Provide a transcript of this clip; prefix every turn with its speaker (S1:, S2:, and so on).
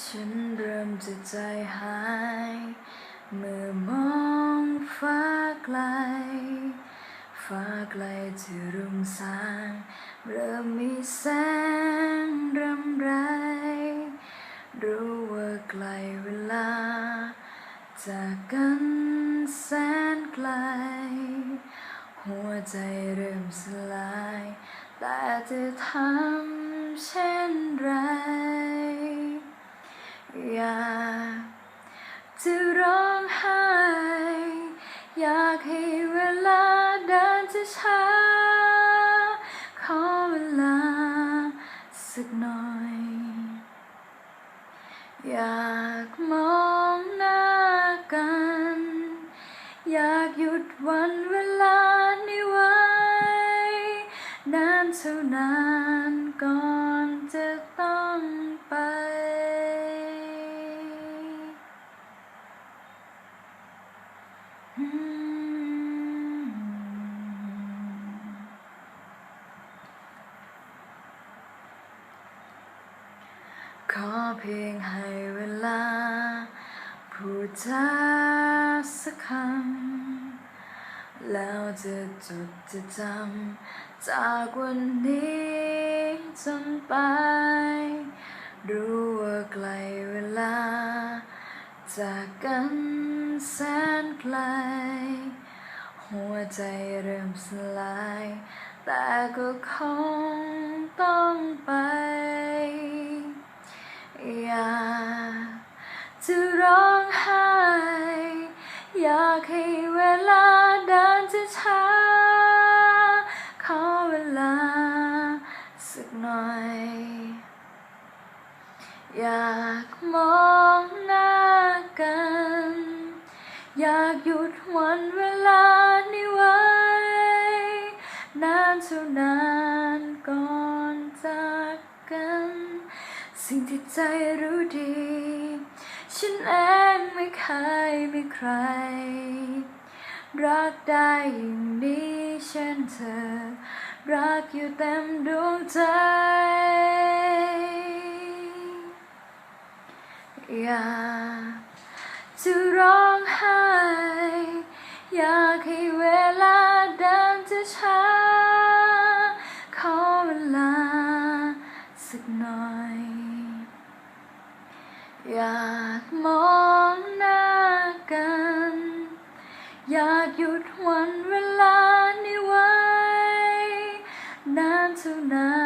S1: ฉันเริ่มจะใจหาย เมื่อมองฟ้าไกล ฟ้าไกลที่รุ่งสาง เริ่มมีแสงรำไร รู้ว่าไกลเวลา จากกันแสนไกล หัวใจเริ่มสลาย แต่จะทำเช่น อยากจะร้องไห้ อยากให้เวลาเดินจะช้าขอเวลาสักหน่อย อยากมองหน้ากัน อยากหยุดวันเวลานี้ไว้นานเท่านานจะต้องไป อืม ขอเพียงให้เวลา พูดจาสักคำแล้วจะจดจะจำจากวันนี้จนไป รู้ว่าไกลเวลาจากกัน แสนไกล หัวใจเริ่มสลาย แต่ก็คงต้องไป อยากจะร้องไห้ อยากให้เวลาเดินจะช้าๆขอเวลาสักหน่อย อยากมอง อยากหยุดวันเวลานี้ไว้ นานเท่านานก่อนจากกัน สิ่งที่ใจรู้ดี ฉันเองไม่เคยมีใคร รักได้อย่างนี้เช่นเธอ รักอยู่เต็มดวงใจอยาก จะร้องไห้ อยากให้เวลาเดินจะช้า ขอเวลาสักหน่อย อยากมองหน้ากัน อยากหยุดวันเวลานี้ไว้ นานเท่านาน